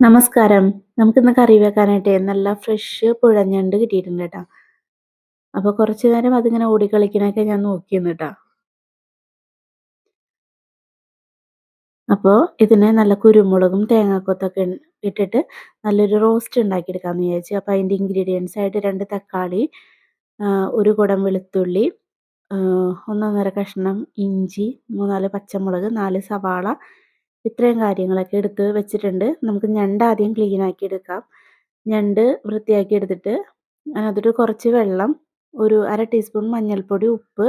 നമസ്കാരം. നമുക്കിന്ന് കറി വെക്കാനായിട്ട് നല്ല ഫ്രഷ് പുഴഞ്ഞണ്ട് കിട്ടിയിട്ടുണ്ട് കേട്ടോ. അപ്പോൾ കുറച്ച് നേരം അതിങ്ങനെ ഓടിക്കളിക്കണൊക്കെ ഞാൻ നോക്കിയിരുന്നു കേട്ടോ. അപ്പോൾ ഇതിന് നല്ല കുരുമുളകും തേങ്ങാക്കൊത്തൊക്കെ ഇട്ടിട്ട് നല്ലൊരു റോസ്റ്റ് ഉണ്ടാക്കിയെടുക്കാമെന്ന് വിചാരിച്ചു. അപ്പോൾ അതിന്റെ ഇൻഗ്രീഡിയൻസ് ആയിട്ട് രണ്ട് തക്കാളി, ഒരു കുടം വെളുത്തുള്ളി, ഒന്നൊന്നര കഷ്ണം ഇഞ്ചി, മൂന്നാൽ പച്ചമുളക്, നാല് സവാള ഇത്രയും കാര്യങ്ങളൊക്കെ എടുത്ത് വെച്ചിട്ടുണ്ട്. നമുക്ക് ഞണ്ട് ആദ്യം ക്ലീൻ ആക്കി എടുക്കാം. ഞണ്ട് വൃത്തിയാക്കി എടുത്തിട്ട് അതിനകത്തോട്ട് കുറച്ച് വെള്ളം ഒരു അര ടീസ്പൂൺ മഞ്ഞൾപ്പൊടി ഉപ്പ്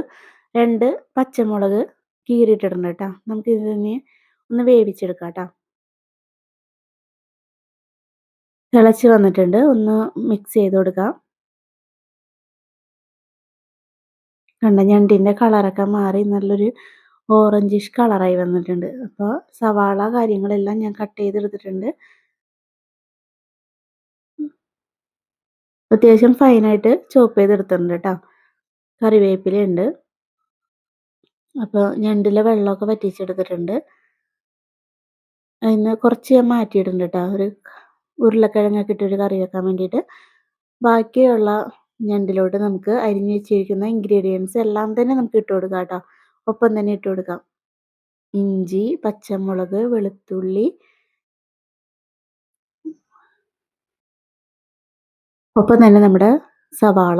രണ്ട് പച്ചമുളക് കീറിയിട്ടിടണം കേട്ടോ. നമുക്ക് ഇതിനെ ഒന്ന് വേവിച്ചെടുക്കാം കേട്ടോ. തിളച്ച് വന്നിട്ടുണ്ട്. ഒന്ന് മിക്സ് ചെയ്ത് കൊടുക്കാം. കണ്ട? ഞണ്ടിന്റെ കളറൊക്കെ മാറി. നല്ലൊരു ഓറഞ്ചിഷ് കളറായി വന്നിട്ടുണ്ട്. അപ്പോൾ സവാള കാര്യങ്ങളെല്ലാം ഞാൻ കട്ട് ചെയ്തെടുത്തിട്ടുണ്ട്. അത്യാവശ്യം ഫൈനായിട്ട് ചോപ്പ് ചെയ്തെടുത്തിട്ടുണ്ട് കേട്ടോ കറിവേപ്പിലുണ്ട് അപ്പോൾ ഞണ്ടിലെ വെള്ളമൊക്കെ വറ്റിച്ചെടുത്തിട്ടുണ്ട്. അതിന് കുറച്ച് ഞാൻ മാറ്റിയിട്ടുണ്ട് കേട്ടോ ഒരു ഉരുളക്കിഴങ്ങൊക്കെ ഇട്ടൊരു കറി വെക്കാൻ വേണ്ടിയിട്ട്. ബാക്കിയുള്ള ഞണ്ടിലോട്ട് നമുക്ക് അരിഞ്ഞു വെച്ചിരിക്കുന്ന ഇൻഗ്രീഡിയൻസ് എല്ലാം തന്നെ നമുക്ക് ഇട്ട് കൊടുക്കാം കേട്ടോ ഒപ്പം തന്നെ ഇട്ട് കൊടുക്കാം. ഇഞ്ചി പച്ചമുളക് വെളുത്തുള്ളി. ഒപ്പം തന്നെ നമ്മുടെ സവാള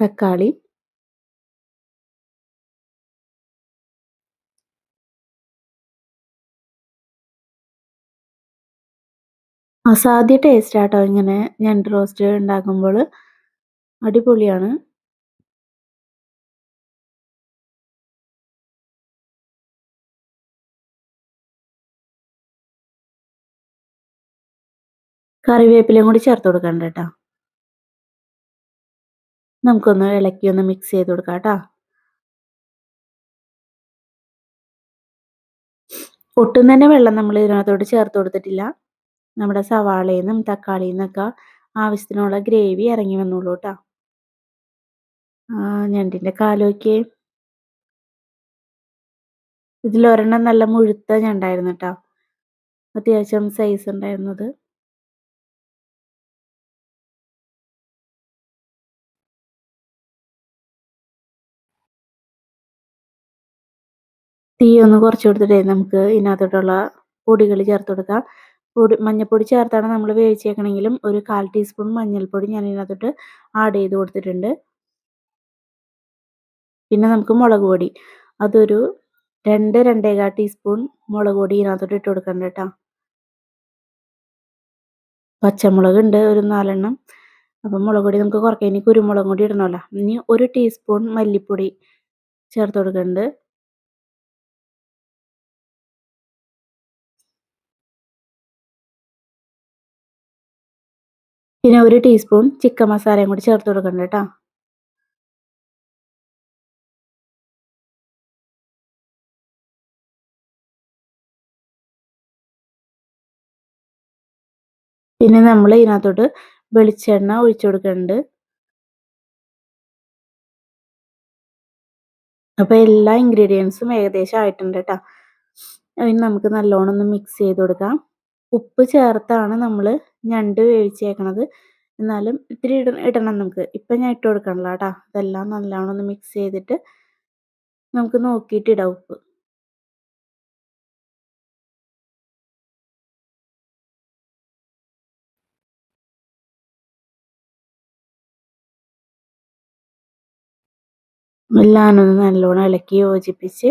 തക്കാളി. അസാധ്യ ടേസ്റ്റ് ആട്ടോ ഇങ്ങനെ ഞണ്ട് റോസ്റ്റ് ഉണ്ടാക്കുമ്പോൾ. അടിപൊളിയാണ്. കറിവേപ്പിലയും കൂടി ചേർത്ത് കൊടുക്കണ്ട കേട്ടോ. നമുക്കൊന്ന് ഇളക്കി ഒന്ന് മിക്സ് ചെയ്ത് കൊടുക്കാം കേട്ടോ. ഒട്ടും തന്നെ വെള്ളം നമ്മൾ ഇതിനകത്തോട്ട് ചേർത്ത് കൊടുത്തിട്ടില്ല. നമ്മുടെ സവാളയിൽ നിന്നും തക്കാളിയിൽ നിന്നൊക്കെ ആവശ്യത്തിനുള്ള ഗ്രേവി ഇറങ്ങി വന്നോളൂ കേട്ടോ. ഞണ്ടിന്റെ കാലൊക്കെ ഇതിലൊരെണ്ണം നല്ല മുഴുത്ത ഞണ്ടായിരുന്നു കേട്ടോ. അത്യാവശ്യം സൈസ് ഉണ്ടായിരുന്നത്. തീ ഒന്ന് കുറച്ച് കൊടുത്തിട്ടേ നമുക്ക് ഇതിനകത്തോട്ടുള്ള പൊടികൾ ചേർത്ത് കൊടുക്കാം. പൊടി മഞ്ഞൾപ്പൊടി ചേർത്താണ് നമ്മൾ വേവിച്ചേക്കണമെങ്കിലും ഒരു കാൽ ടീസ്പൂൺ മഞ്ഞൾപ്പൊടി ഞാൻ ഇതിനകത്തോട്ട് ആഡ് ചെയ്ത് കൊടുത്തിട്ടുണ്ട്. പിന്നെ നമുക്ക് മുളക് പൊടി. അതൊരു രണ്ട് രണ്ടേകാൽ ടീസ്പൂൺ മുളക് പൊടി ഇതിനകത്തോട്ട് ഇട്ട് കൊടുക്കണ്ട കേട്ടോ. പച്ചമുളക് ഉണ്ട് ഒരു നാലെണ്ണം. അപ്പം മുളക് പൊടി നമുക്ക് കുറയ്ക്കാം. ഇനി കുരുമുളക് പൊടി ഇടണമല്ലോ. ഇനി ഒരു ടീസ്പൂൺ മല്ലിപ്പൊടി ചേർത്ത് കൊടുക്കുന്നുണ്ട് പിന്നെ ഒരു ടീസ്പൂൺ ചിക്കൻ മസാലയും കൂടി ചേർത്ത് കൊടുക്കണ്ട കേട്ടോ പിന്നെ നമ്മൾ ഇതിനകത്തോട്ട് വെളിച്ചെണ്ണ ഒഴിച്ചു കൊടുക്കുന്നുണ്ട് അപ്പോൾ എല്ലാ ഇൻഗ്രീഡിയൻസും ഏകദേശം ആയിട്ടുണ്ട് കേട്ടോ അതിന് നമുക്ക് നല്ലോണം ഒന്ന് മിക്സ് ചെയ്ത് കൊടുക്കാം. ഉപ്പ് ചേർത്താണ് നമ്മൾ ഞണ്ട് വേവിച്ചേക്കണത്. എന്നാലും ഇത്തിരി ഇട ഇടണം നമുക്ക്. ഇപ്പം ഞാൻ ഇട്ട് കൊടുക്കണല്ലോ കേട്ടോ ഇതെല്ലാം നല്ലോണം ഒന്ന് മിക്സ് ചെയ്തിട്ട് നമുക്ക് നോക്കിയിട്ട് ഇടാം ഉപ്പ്. എല്ലാം ഒന്ന് നല്ലോണം ഇളക്കി യോജിപ്പിച്ച്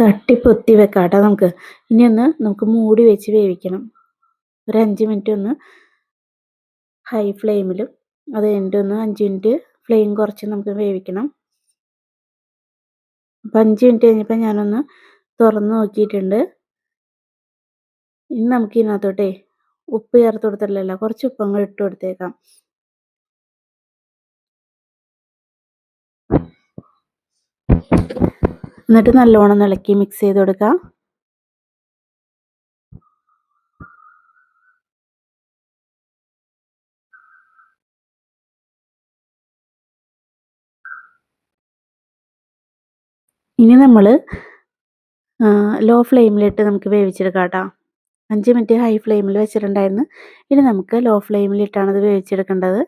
തട്ടിപ്പൊത്തി വെക്കാം കേട്ടോ നമുക്ക്. ഇനി ഒന്ന് നമുക്ക് മൂടി വെച്ച് വേവിക്കണം. ഒരു അഞ്ച് മിനിറ്റ് ഒന്ന് ഹൈ ഫ്ലെയിമിലും അത് കഴിഞ്ഞിട്ട് ഒന്ന് അഞ്ച് മിനിറ്റ് ഫ്ലെയിം കുറച്ച് നമുക്ക് വേവിക്കണം. അപ്പം അഞ്ച് മിനിറ്റ് കഴിഞ്ഞപ്പോൾ ഞാനൊന്ന് തുറന്ന് നോക്കിയിട്ടുണ്ട്. ഇനി നമുക്ക് ഇതിനകത്തോട്ടേ ഉപ്പ് ചേർത്ത് കൊടുത്തിട്ടില്ലല്ലോ. കുറച്ച് ഉപ്പ് അങ്ങ് ഇട്ട് കൊടുത്തേക്കാം. എന്നിട്ട് നല്ലോണം ഇളക്കി മിക്സ് ചെയ്ത് കൊടുക്കുക ഇനി നമ്മൾ ലോ ഫ്ലെയിമിലിട്ട് നമുക്ക് വേവിച്ചെടുക്കാം കേട്ടോ. അഞ്ച് മിനിറ്റ് ഹൈ ഫ്ലെയിമിൽ വെച്ചിട്ടുണ്ടായിരുന്നു. ഇനി നമുക്ക് ലോ ഫ്ലെയിമിലിട്ടാണ് ഇത് വേവിച്ചെടുക്കേണ്ടത്.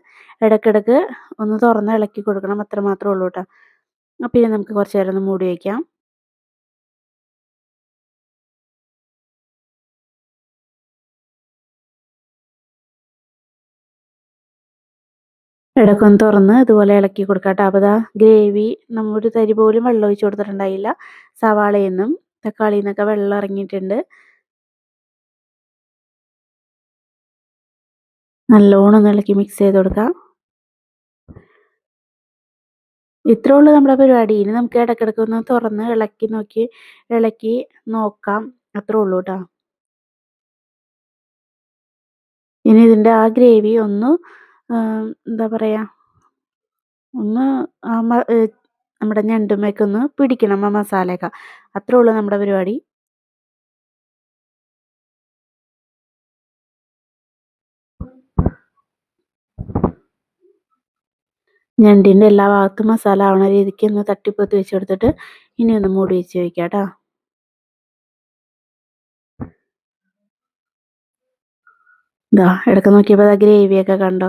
ഇടയ്ക്കിടയ്ക്ക് ഒന്ന് തുറന്ന് ഇളക്കി കൊടുക്കണം അത്രമാത്രമേ ഉള്ളൂ കേട്ടോ. അപ്പോൾ ഇനി നമുക്ക് കുറച്ച് നേരം ഒന്ന് മൂടി വയ്ക്കാം ഇടക്കൊന്ന് തുറന്ന് ഇതുപോലെ ഇളക്കി കൊടുക്കാം കേട്ടോ. അപ്പോൾ ഗ്രേവി നമ്മൊരു തരി പോലും വെള്ളം ഒഴിച്ച് കൊടുത്തിട്ടുണ്ടായില്ല. സവാളയിൽ നിന്നും തക്കാളിയിൽ നിന്നൊക്കെ വെള്ളം ഇറങ്ങിയിട്ടുണ്ട്. നല്ലോണം ഒന്ന് ഇളക്കി മിക്സ് ചെയ്ത് കൊടുക്കാം. ഇത്രേ ഉള്ളൂ നമ്മുടെ പരിപാടി. ഇനി നമുക്ക് ഇടയ്ക്കിടയ്ക്ക് ഒന്ന് തുറന്ന് ഇളക്കി നോക്കി ഇളക്കി നോക്കാം. അത്രേ ഉള്ളൂ കേട്ടോ ഇനി ഇതിന്റെ ആ ഗ്രേവി ഒന്ന് എന്താ പറയുക ഒന്ന് നമ്മുടെ ഞണ്ടുമേക്കൊന്ന് പിടിക്കണം ആ മസാലയൊക്കെ. അത്രേ ഉള്ളൂ നമ്മുടെ പരിപാടി. ഞണ്ടിന്റെ എല്ലാ ഭാഗത്തും മസാല ആവണ രീതിക്ക് ഒന്ന് തട്ടിപ്പൊത്തി വെച്ച് കൊടുത്തിട്ട് ഇനി ഒന്ന് മൂടി വെച്ച് വയ്ക്കാം കേട്ടോ ഇതാ നോക്കിയപ്പോൾ അതാ ഗ്രേവിയൊക്കെ കണ്ടോ?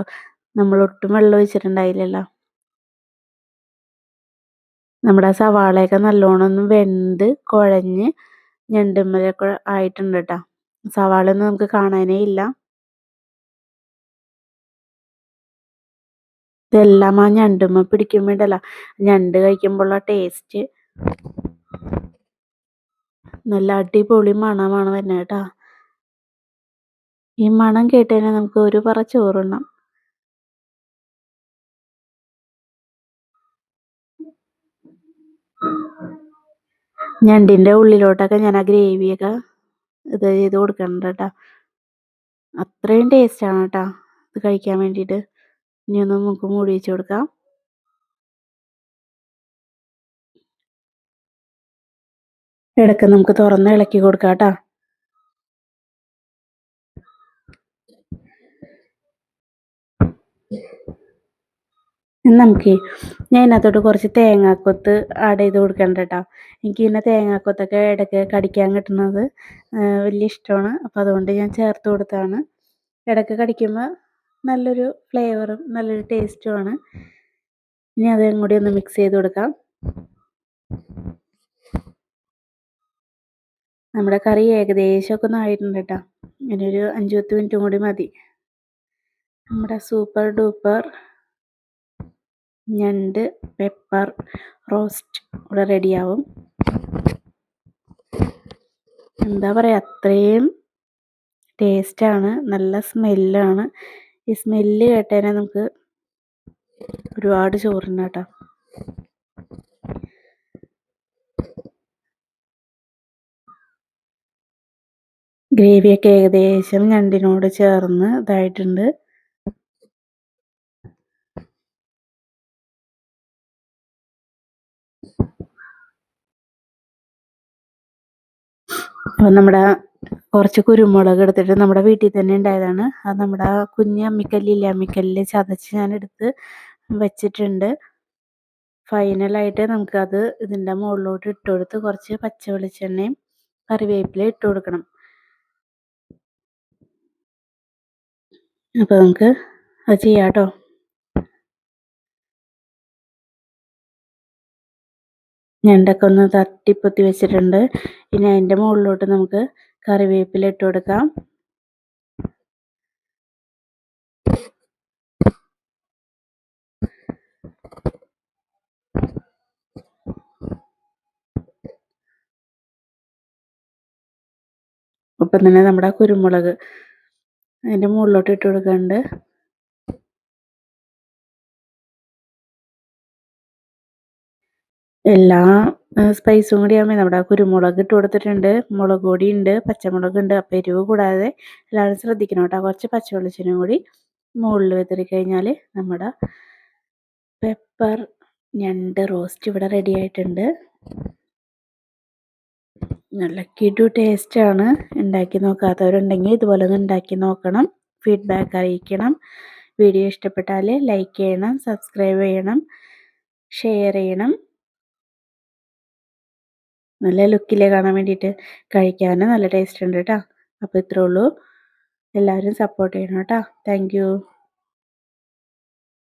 നമ്മൾ ഒട്ടും വെള്ളം ഒഴിച്ചിട്ടുണ്ടായില്ലല്ലോ. നമ്മുടെ ആ സവാളയൊക്കെ നല്ലോണം ഒന്ന് വെന്ത് കുഴഞ്ഞ് ഞണ്ടുമ്മലൊക്കെ ആയിട്ടുണ്ട് കേട്ടോ സവാളയൊന്നും നമുക്ക് കാണാനേ ഇല്ല. ഇതെല്ലാം ആ ഞണ്ടുമ്മ പിടിക്കുമ്പോണ്ടല്ല ഞണ്ട് കഴിക്കുമ്പോഴുള്ള ടേസ്റ്റ് നല്ല അടിപൊളി മണമാണ് വരുന്നത് കേട്ടോ. ഈ മണം കേട്ടേനെ നമുക്ക് ഒരു പറ ചോറുണ്ണാം. ഞണ്ടിന്റെ ഉള്ളിലോട്ടൊക്കെ ഞാൻ ആ ഗ്രേവിയൊക്കെ ഇത് ചെയ്ത് കൊടുക്കുന്നുണ്ട് കേട്ടോ. അത്രയും ടേസ്റ്റാണ് കേട്ടോ ഇത് കഴിക്കാൻ വേണ്ടിയിട്ട്. ഇനി നമുക്ക് മൂടി വെച്ച് കൊടുക്കാം. ഇടയ്ക്ക് നമുക്ക് തുറന്ന് ഇളക്കി കൊടുക്കാം കേട്ടോ. നമുക്ക് ഞാൻ ഇതിനകത്തോട്ട് കുറച്ച് തേങ്ങാക്കൊത്ത് ആഡ് ചെയ്ത് കൊടുക്കണ്ട കേട്ടോ. എനിക്ക് പിന്നെ തേങ്ങാക്കൊത്തൊക്കെ ഇടയ്ക്ക് കടിക്കാൻ കിട്ടുന്നത് വലിയ ഇഷ്ടമാണ്. അപ്പോൾ അതുകൊണ്ട് ഞാൻ ചേർത്ത് കൊടുത്താണ് ഇടയ്ക്ക് കടിക്കുമ്പോൾ നല്ലൊരു ഫ്ലേവറും നല്ലൊരു ടേസ്റ്റുമാണ് ഇനി അതും കൂടി ഒന്ന് മിക്സ് ചെയ്ത് കൊടുക്കാം. നമ്മുടെ കറി ഏകദേശമൊക്കെ ഒന്ന് ആയിട്ടുണ്ട് കേട്ടോ ഇനിയൊരു അഞ്ച് പത്ത് മിനിറ്റും കൂടി മതി. നമ്മുടെ സൂപ്പർ ഡൂപ്പർ ഞണ്ട് പെപ്പർ റോസ്റ്റ് ഇവിടെ റെഡിയാവും എന്താ പറയുക അത്രയും ടേസ്റ്റാണ് നല്ല സ്മെല്ലാണ് ഈ സ്മെല്ല് കേട്ടതിനെ നമുക്ക് ഒരുപാട് ചോറുണ്ട് കേട്ടോ ഗ്രേവിയൊക്കെ ഏകദേശം ഞണ്ടിനോട് ചേർന്ന് ഇതായിട്ടുണ്ട്. അപ്പം നമ്മുടെ കുറച്ച് കുരുമുളക് എടുത്തിട്ട് നമ്മുടെ വീട്ടിൽ തന്നെ ഉണ്ടായതാണ്. അത് നമ്മുടെ കുഞ്ഞ് അമ്മിക്കല്ലില്ലേ അമ്മിക്കല്ലിൽ ചതച്ച് ഞാൻ എടുത്ത് വെച്ചിട്ടുണ്ട്. ഫൈനലായിട്ട് നമുക്കത് ഇതിന്റെ മുകളിലോട്ട് ഇട്ട് കൊടുത്ത് കുറച്ച് പച്ച വെളിച്ചെണ്ണയും കറിവേപ്പില ഇട്ട് കൊടുക്കണം. അപ്പോൾ നമുക്ക് അത് ചെയ്യാം കേട്ടോ ഞണ്ടൊക്കെ ഒന്ന് തട്ടിപ്പൊത്തി വെച്ചിട്ടുണ്ട്. ഇനി അതിന്റെ മുകളിലോട്ട് നമുക്ക് കറിവേപ്പില ഇട്ട് കൊടുക്കാം. ഒപ്പം തന്നെ നമ്മുടെ കുരുമുളക് അതിന്റെ മുകളിലോട്ട് ഇട്ട് കൊടുക്കുന്നുണ്ട് എല്ലാ സ്പൈസും കൂടി ആകുമ്പോൾ നമ്മുടെ കുരുമുളക് ഇട്ട് കൊടുത്തിട്ടുണ്ട്. മുളക് പൊടി ഉണ്ട് പച്ചമുളക് ഉണ്ട്. അപ്പോൾ എരിവ് കൂടാതെ എല്ലാവരും ശ്രദ്ധിക്കണം കേട്ടോ. കുറച്ച് പച്ചവെളിച്ചനും കൂടി മുകളിൽ വെതിരി കഴിഞ്ഞാൽ നമ്മുടെ പെപ്പർ ഞണ്ട് റോസ്റ്റ് ഇവിടെ റെഡി ആയിട്ടുണ്ട്. നല്ല കിടു ടേസ്റ്റാണ് ഉണ്ടാക്കി നോക്കാത്തവരുണ്ടെങ്കിൽ ഇതുപോലെ ഒന്ന് ഉണ്ടാക്കി നോക്കണം. ഫീഡ്ബാക്ക് അറിയിക്കണം. വീഡിയോ ഇഷ്ടപ്പെട്ടാൽ ലൈക്ക് ചെയ്യണം സബ്സ്ക്രൈബ് ചെയ്യണം ഷെയർ ചെയ്യണം. നല്ല ലുക്കിലേ കാണാൻ വേണ്ടിയിട്ട്? കഴിക്കാൻ നല്ല ടേസ്റ്റ് ഉണ്ട് കേട്ടോ അപ്പോൾ ഇത്രേ ഉള്ളൂ. എല്ലാവരും സപ്പോർട്ട് ചെയ്യണം കേട്ടോ താങ്ക്